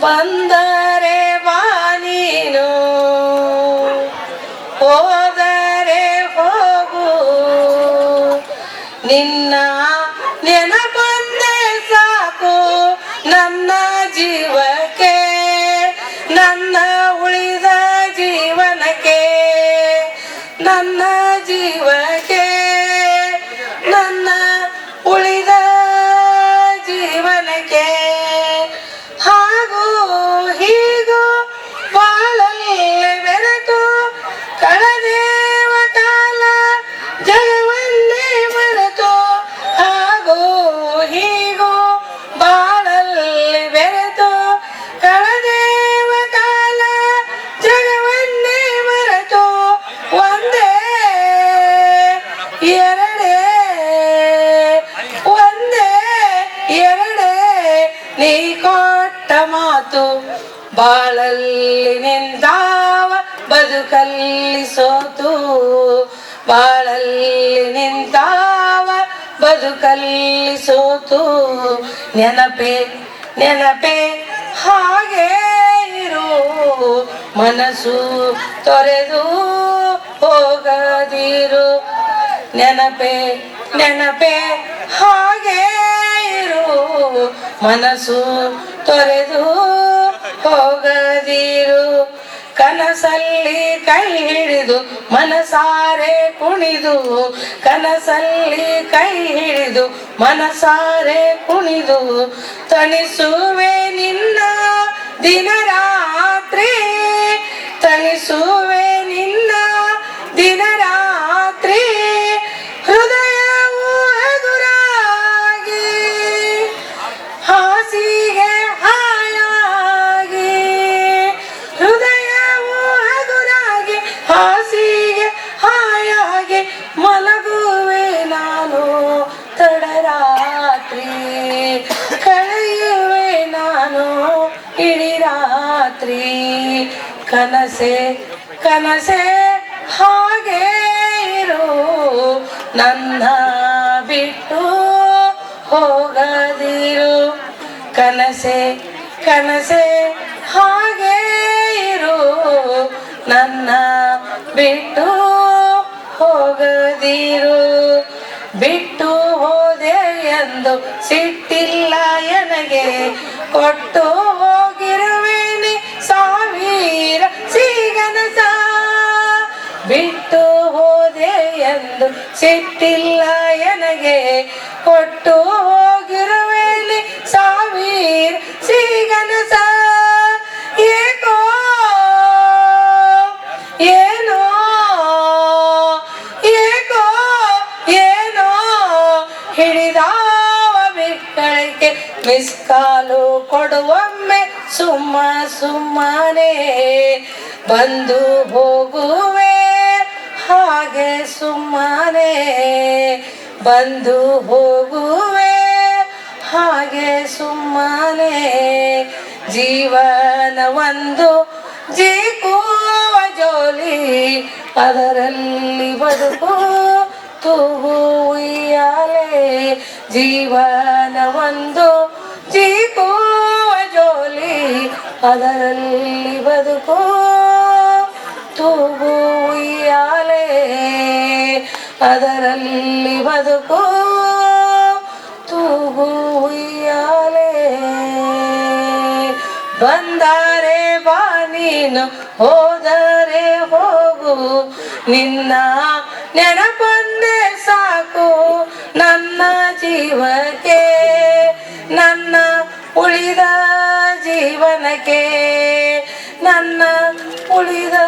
ಬಂದರೆ ಬಾ ನೀನು. ಹೋದರೆ ಹೋಗು. ನಿನ್ನ ನೆನಪಂದೆ ಸಾಕು ನನ್ನ ಜೀವಕ್ಕೆ, ನನ್ನ ಉಳಿದ ಜೀವನಕ್ಕೆ, ನನ್ನ ಜೀವಕ್ಕೆ. ನೀ ಕೊಟ್ಟ ಮಾತು ಬಾಳಲ್ಲಿ ನಿಂತಾವ, ಬದುಕಲ್ಲಿ ಸೋತು. ಬಾಳಲ್ಲಿ ನಿಂತಾವ, ಬದುಕಲ್ಲಿ ಸೋತು. ನೆನಪೆ ನೆನಪೆ, ಹಾಗೆ ಇರು. ಮನಸ್ಸು ತೊರೆದು ಹೋಗದಿರು. ನೆನಪೆ ನೆನಪೆ, ಹಾಗೆ ಇರು. ಮನಸ್ಸು ತೊರೆದು ಹೋಗದಿರು, ಕನಸಲ್ಲಿ ಕೈ ಹಿಡಿದು, ಮನಸಾರೆ ಕುಣಿದು, ಕನಸಲ್ಲಿ ಕೈ ಹಿಡಿದು, ಮನಸಾರೆ ಕುಣಿದು ತನಿಸುವೆ ನಿನ್ನ ದಿನ ಹಾಸಿಗೆ ಹಾಯಾಗೆ ಮಲಗುವೆ ನಾನು. ತಡರಾತ್ರಿ ಕಳೆಯುವೆ ನಾನು. ಇಡೀ ರಾತ್ರಿ ಕನಸೆ ಕನಸೆ ಹಾಗೆ ಇರು. ನನ್ನ ಬಿಟ್ಟು ಹೋಗದಿರು. ಕನಸೆ ಕನಸೆ ಹಾಗೆ ಇರು. ನನ್ನ ಬಿಟ್ಟು ಹೋಗದಿರು. ಬಿಟ್ಟು ಹೋದೆ ಎಂದು ಸಿಟ್ಟಿಲ್ಲ ನನಗೆ ಕೊಟ್ಟು ಹೋಗಿರುವೇನೆ ಸಾವಿರ ಸಿಗನಸ. ಬಿಟ್ಟು ಹೋದೆ ಎಂದು ಸಿಟ್ಟಿಲ್ಲ ನನಗೆ ಕೊಟ್ಟು ಹೋಗಿರುವೇನೆ ಸಾವಿರ ಸಿಗನಸ. ಹಿಡಿದಾವ ಬಿಟ್ಟಳಿಕೆ ಮಿಸ್ ಕಾಲು ಕೊಡುವೊಮ್ಮೆ ಸುಮ್ಮ ಸುಮ್ಮನೆ ಬಂದು ಹೋಗುವೆ. ಹಾಗೆ ಸುಮ್ಮನೆ ಬಂದು ಹೋಗುವೆ. ಹಾಗೆ ಸುಮ್ಮನೆ ಜೀವನ ಒಂದು ಜೀಕುವ ಜೋಲಿ. ಅದರಲ್ಲಿ ಬದುಕು ತೂಗು ಉಯ್ಯಾಲೆ ಜೀವನ ಒಂದು ಜೀಕುವ ಜೋಲಿ, ಅದರಲ್ಲಿ ಬದುಕು ತೂಗು ಉಯ್ಯಾಲೆ ಅದರಲ್ಲಿ ಬದುಕು ತೂಗು ಉಯ್ಯಾಲೆ ಬಂದರೆ ಬಾ ನೀನು, ಹೋದರೆ ಹೋಗು, ನಿನ್ನ ನೆನಪಂದೇ ಸಾಕು. ನನ್ನ ಜೀವಕ್ಕೆ ನನ್ನ ಉಳಿದ ಜೀವನಕ್ಕೆ ನನ್ನ ಉಳಿದ